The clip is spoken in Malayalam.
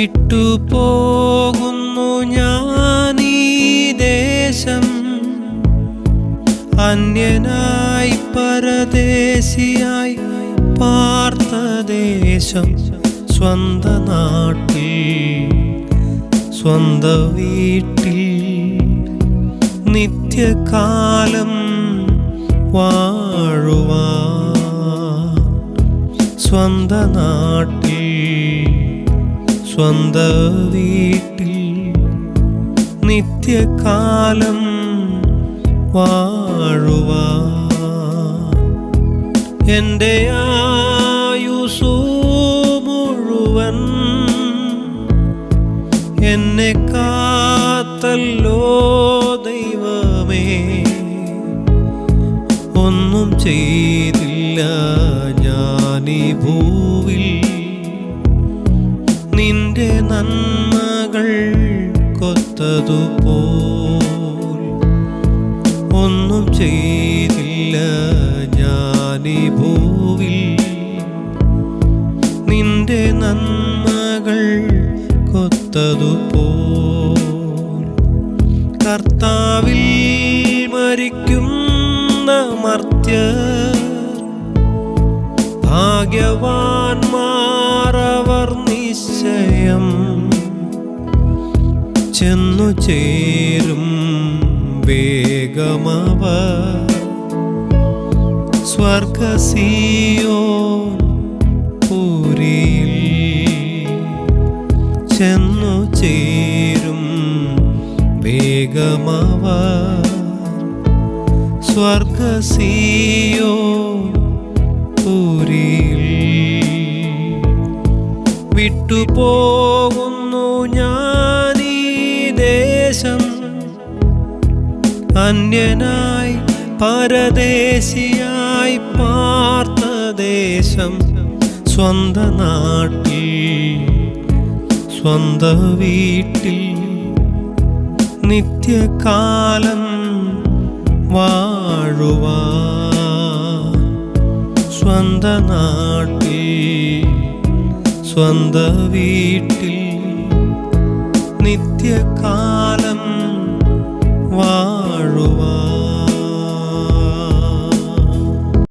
വിട്ടുപോകുന്നു ഞാനീ ദേശം. അന്യനായി പരദേശിയായി പാർത്ത ദേശം. സ്വന്ത നാട്ടിൽ സ്വന്ത വീട്ടിൽ നിത്യകാലം വാഴുവാ. സ്വന്ത നാട്ടിൽ സ്വന്ത വീട്ടിൽ നിത്യകാലം വാഴുവാൻ എന്റെ ആയുസു മുഴുവൻ എന്നെ കാത്തല്ലോ ദൈവമേ. ഒന്നും ചെയ്തില്ല നിന്റെ നന്മകൾ കൊത്തതുപോൽ. ഒന്നും ചെയ്തില്ല ഞാനീ ഭൂവിൽ നിന്റെ നന്മകൾ കൊത്തതുപോൽ. കർത്താവിൽ മരിക്കുന്ന മർത്യ ഭാഗ്യവാന്മാരവർ നിശ്ചയം ചെന്നു ചേരും വേഗമവ സ്വർഗസിയോ പൂരിയിൽ ചെന്നു ചേരും വേഗമവ സ്വർഗസിയോ വിട്ടുപോകുന്നു ഞാനീ ദേശം. അന്യനായി പരദേശിയായി പാർത്ത ദേശം. സ്വന്ത നാട്ടിൽ സ്വന്ത വീട്ടിൽ നിത്യകാലം വാഴുവാ സ്വന്ത നാട്ടിൽ സ്വന്ത വീട്ടിൽ നിത്യകാലം വാഴുവാൻ